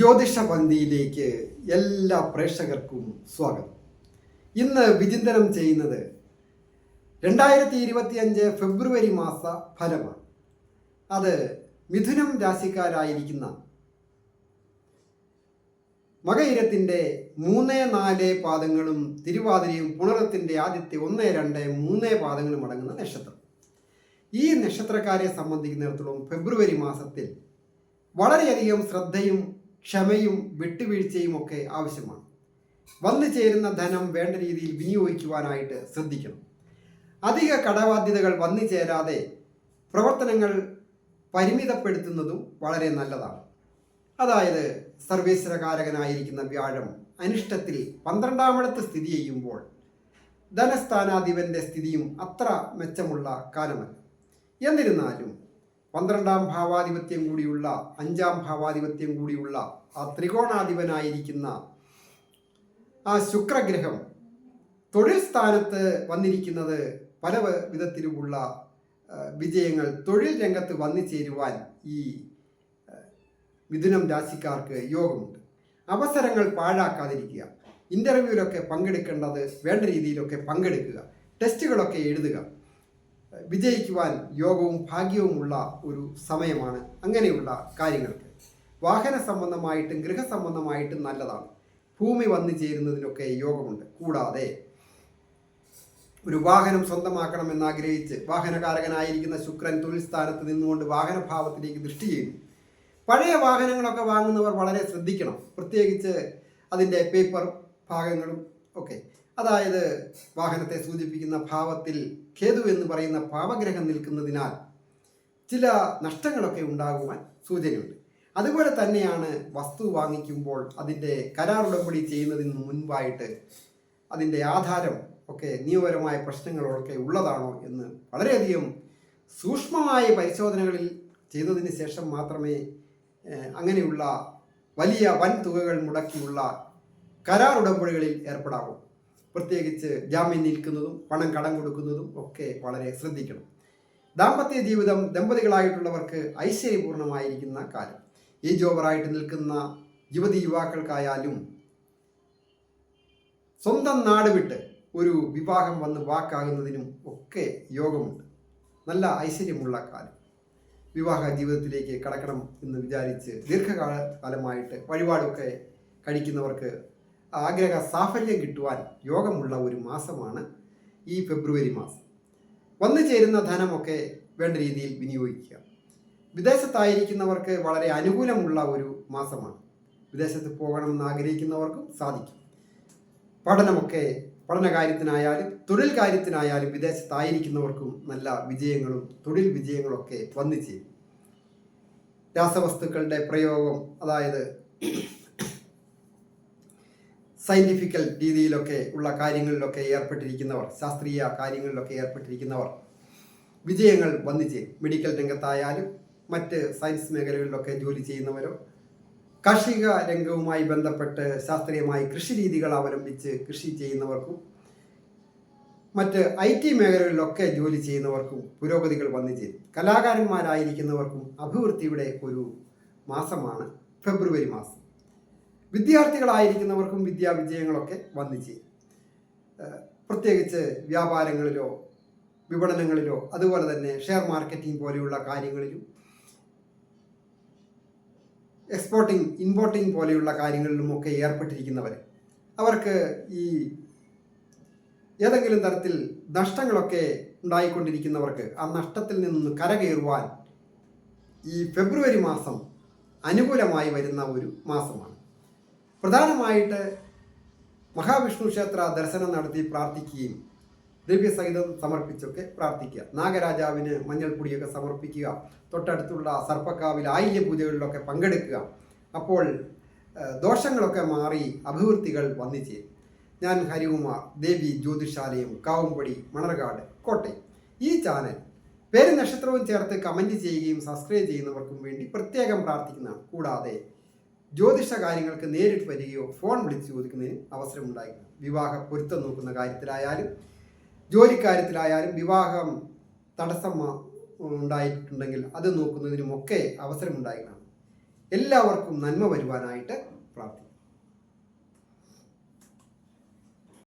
ജ്യോതിഷ പന്തിയിലേക്ക് എല്ലാ പ്രേക്ഷകർക്കും സ്വാഗതം. ഇന്ന് വിചിന്തനം ചെയ്യുന്നത് രണ്ടായിരത്തി ഇരുപത്തിയഞ്ച് ഫെബ്രുവരി മാസ ഫലമാണ്. അത് മിഥുനം രാശിക്കാരായിരിക്കുന്ന മകയിരത്തിന്റെ മൂന്ന് നാല് പാദങ്ങളും തിരുവാതിരയും പുണറത്തിന്റെ ആദ്യത്തെ ഒന്ന് രണ്ട് മൂന്ന് പാദങ്ങളും അടങ്ങുന്ന നക്ഷത്രം. ഈ നക്ഷത്രക്കാരെ സംബന്ധിക്കുന്നിടത്തോളം ഫെബ്രുവരി മാസത്തിൽ വളരെയധികം ശ്രദ്ധയും ക്ഷമയും വിട്ടുവീഴ്ചയും ഒക്കെ ആവശ്യമാണ്. വന്നു ചേരുന്ന ധനം വേണ്ട രീതിയിൽ വിനിയോഗിക്കുവാനായിട്ട് ശ്രദ്ധിക്കണം. അധിക കടബാധ്യതകൾ വന്നു ചേരാതെ പ്രവർത്തനങ്ങൾ പരിമിതപ്പെടുത്തുന്നതും വളരെ നല്ലതാണ്. അതായത് സർവേശ്വരകാരകനായിരിക്കുന്ന വ്യാഴം അനിഷ്ടത്തിൽ പന്ത്രണ്ടാമിടത്ത് സ്ഥിതി ചെയ്യുമ്പോൾ ധനസ്ഥാനാധിപന്റെ സ്ഥിതിയും അത്ര മെച്ചമുള്ള കാലമല്ല. എന്നിരുന്നാലും പന്ത്രണ്ടാം ഭാവാധിപത്യം കൂടിയുള്ള അഞ്ചാം ഭാവാധിപത്യം കൂടിയുള്ള ആ ത്രികോണാധിപനായിരിക്കുന്ന ആ ശുക്രഗ്രഹം തൊഴിൽ സ്ഥാനത്ത് വന്നിരിക്കുന്നത് പല വിധത്തിലുമുള്ള വിജയങ്ങൾ തൊഴിൽ രംഗത്ത് വന്നു ചേരുവാൻ ഈ മിഥുനം രാശിക്കാർക്ക് യോഗമുണ്ട്. അവസരങ്ങൾ പാഴാക്കാതിരിക്കുക. ഇന്റർവ്യൂവിലൊക്കെ പങ്കെടുക്കേണ്ടത് വേണ്ട രീതിയിലൊക്കെ പങ്കെടുക്കുക. ടെസ്റ്റുകളൊക്കെ എഴുതുക. വിജയിക്കുവാൻ യോഗവും ഭാഗ്യവുമുള്ള ഒരു സമയമാണ് അങ്ങനെയുള്ള കാര്യങ്ങൾക്ക്. വാഹന സംബന്ധമായിട്ടും ഗൃഹസംബന്ധമായിട്ടും നല്ലതാണ്. ഭൂമി വന്നു ചേരുന്നതിനൊക്കെ യോഗമുണ്ട്. കൂടാതെ ഒരു വാഹനം സ്വന്തമാക്കണമെന്നാഗ്രഹിച്ച് വാഹനകാരകനായിരിക്കുന്ന ശുക്രൻ തൊഴിൽ സ്ഥാനത്ത് നിന്നുകൊണ്ട് വാഹനഭാവത്തിലേക്ക് ദൃഷ്ടി ചെയ്യുന്നു. പഴയ വാഹനങ്ങളൊക്കെ വാങ്ങുന്നവർ വളരെ ശ്രദ്ധിക്കണം. പ്രത്യേകിച്ച് അതിന്റെ പേപ്പർ ഭാഗങ്ങളും ഒക്കെ. അതായത് വാഹനത്തെ സൂചിപ്പിക്കുന്ന ഭാവത്തിൽ കേതു എന്ന് പറയുന്ന പാപഗ്രഹം നിൽക്കുന്നതിനാൽ ചില നഷ്ടങ്ങളൊക്കെ ഉണ്ടാകുവാൻ സൂചനയുണ്ട്. അതുപോലെ തന്നെയാണ് വസ്തു വാങ്ങിക്കുമ്പോൾ അതിന്റെ കരാർ ഉടമ്പടി ചെയ്യുന്നതിന് മുൻപായിട്ട് അതിന്റെ ആധാരം ഒക്കെ നിയമപരമായ പ്രശ്നങ്ങളൊക്കെ ഉള്ളതാണോ എന്ന് വളരെയധികം സൂക്ഷ്മമായ പരിശോധനകളിൽ ചെയ്തതിന് ശേഷം മാത്രമേ അങ്ങനെയുള്ള വലിയ വൻ തുകകൾ മുടക്കിയുള്ള കരാർ ഉടമ്പടികളിൽ ഏർപ്പെടാവൂ. പ്രത്യേകിച്ച് ജാമ്യം നിൽക്കുന്നതും പണം കടം കൊടുക്കുന്നതും ഒക്കെ വളരെ ശ്രദ്ധിക്കണം. ദാമ്പത്യ ജീവിതം ദമ്പതികളായിട്ടുള്ളവർക്ക് ഐശ്വര്യപൂർണമായിരിക്കുന്ന കാലം. ഈ ജോബറായിട്ട് നിൽക്കുന്ന യുവതി യുവാക്കൾക്കായാലും സ്വന്തം നാട് വിട്ട് ഒരു വിവാഹം വന്ന് വാക്കാകുന്നതിനും ഒക്കെ യോഗമുണ്ട്. നല്ല ഐശ്വര്യമുള്ള കാലം. വിവാഹ ജീവിതത്തിലേക്ക് കടക്കണം എന്ന് വിചാരിച്ച് ദീർഘകാല കാലമായിട്ട് വഴിപാടൊക്കെ കഴിക്കുന്നവർക്ക് ആഗ്രഹ സാഫല്യം കിട്ടുവാൻ യോഗമുള്ള ഒരു മാസമാണ് ഈ ഫെബ്രുവരി മാസം. വന്നു ചേരുന്ന ധനമൊക്കെ വേണ്ട രീതിയിൽ വിനിയോഗിക്കുക. വിദേശത്തായിരിക്കുന്നവർക്ക് വളരെ അനുകൂലമുള്ള ഒരു മാസമാണ്. വിദേശത്ത് പോകണമെന്ന് ആഗ്രഹിക്കുന്നവർക്കും സാധിക്കും. പഠനമൊക്കെ പഠന കാര്യത്തിനായാലും തൊഴിൽ കാര്യത്തിനായാലും വിദേശത്തായിരിക്കുന്നവർക്കും നല്ല വിജയങ്ങളും തൊഴിൽ വിജയങ്ങളൊക്കെ വന്നു ചേരും. രാസവസ്തുക്കളുടെ പ്രയോഗം അതായത് സയന്റിഫിക്കൽ രീതിയിലൊക്കെ ഉള്ള കാര്യങ്ങളിലൊക്കെ ഏർപ്പെട്ടിരിക്കുന്നവർ ശാസ്ത്രീയ കാര്യങ്ങളിലൊക്കെ ഏർപ്പെട്ടിരിക്കുന്നവർ വിജയങ്ങൾ വന്നിച്ച്. മെഡിക്കൽ രംഗത്തായാലും മറ്റ് സയൻസ് മേഖലകളിലൊക്കെ ജോലി ചെയ്യുന്നവരോ കാർഷിക രംഗവുമായി ബന്ധപ്പെട്ട് ശാസ്ത്രീയമായി കൃഷി രീതികൾ അവലംബിച്ച് കൃഷി ചെയ്യുന്നവർക്കും മറ്റ് ഐ ടി മേഖലകളിലൊക്കെ ജോലി ചെയ്യുന്നവർക്കും പുരോഗതികൾ വന്നു കലാകാരന്മാരായിരിക്കുന്നവർക്കും അഭിവൃദ്ധിയുടെ ഒരു മാസമാണ് ഫെബ്രുവരി മാസം. വിദ്യാർത്ഥികളായിരിക്കുന്നവർക്കും വിദ്യാവിജയങ്ങളൊക്കെ വന്നു ചെയ്യും പ്രത്യേകിച്ച് വ്യാപാരങ്ങളിലോ വിപണനങ്ങളിലോ അതുപോലെ തന്നെ ഷെയർ മാർക്കറ്റിംഗ് പോലെയുള്ള കാര്യങ്ങളിലും എക്സ്പോർട്ടിംഗ് ഇമ്പോർട്ടിംഗ് പോലെയുള്ള കാര്യങ്ങളിലുമൊക്കെ ഏർപ്പെട്ടിരിക്കുന്നവർ അവർക്ക് ഈ ഏതെങ്കിലും തരത്തിൽ നഷ്ടങ്ങളൊക്കെ ഉണ്ടായിക്കൊണ്ടിരിക്കുന്നവർക്ക് ആ നഷ്ടത്തിൽ നിന്ന് കരകയറുവാൻ ഈ ഫെബ്രുവരി മാസം അനുകൂലമായി വരുന്ന ഒരു മാസമാണ്. പ്രധാനമായിട്ട് മഹാവിഷ്ണു ക്ഷേത്ര ദർശനം നടത്തി പ്രാർത്ഥിക്കുകയും ദ്രവ്യസഹിതം സമർപ്പിച്ചൊക്കെ പ്രാർത്ഥിക്കുക. നാഗരാജാവിന് മഞ്ഞൾപ്പൊടിയൊക്കെ സമർപ്പിക്കുക. തൊട്ടടുത്തുള്ള സർപ്പക്കാവിൽ ആയില്യ പൂജകളിലൊക്കെ പങ്കെടുക്കുക. അപ്പോൾ ദോഷങ്ങളൊക്കെ മാറി അഭിവൃദ്ധികൾ വന്നു ചേരും. ഞാൻ ഹരികുമാർ ദേവി ജ്യോതിഷാലയം കാവുംപടി മണർകാട് കോട്ടയം. ഈ ചാനൽ പേര് നക്ഷത്രവും ചേർത്ത് കമന്റ് ചെയ്യുകയും സബ്സ്ക്രൈബ് ചെയ്യുന്നവർക്കും വേണ്ടി പ്രത്യേകം പ്രാർത്ഥിക്കുന്നതാണ്. കൂടാതെ ജ്യോതിഷ കാര്യങ്ങൾക്ക് നേരിട്ട് വരികയോ ഫോൺ വിളിച്ച് ചോദിക്കുന്നതിന് അവസരമുണ്ടായിരുന്നു വിവാഹ പൊരുത്തം നോക്കുന്ന കാര്യത്തിലായാലും ജോലിക്കാര്യത്തിലായാലും വിവാഹം തടസ്സം ഉണ്ടായിട്ടുണ്ടെങ്കിൽ അത് നോക്കുന്നതിനുമൊക്കെ അവസരമുണ്ടായിരുന്നു എല്ലാവർക്കും നന്മ വരുവാനായിട്ട്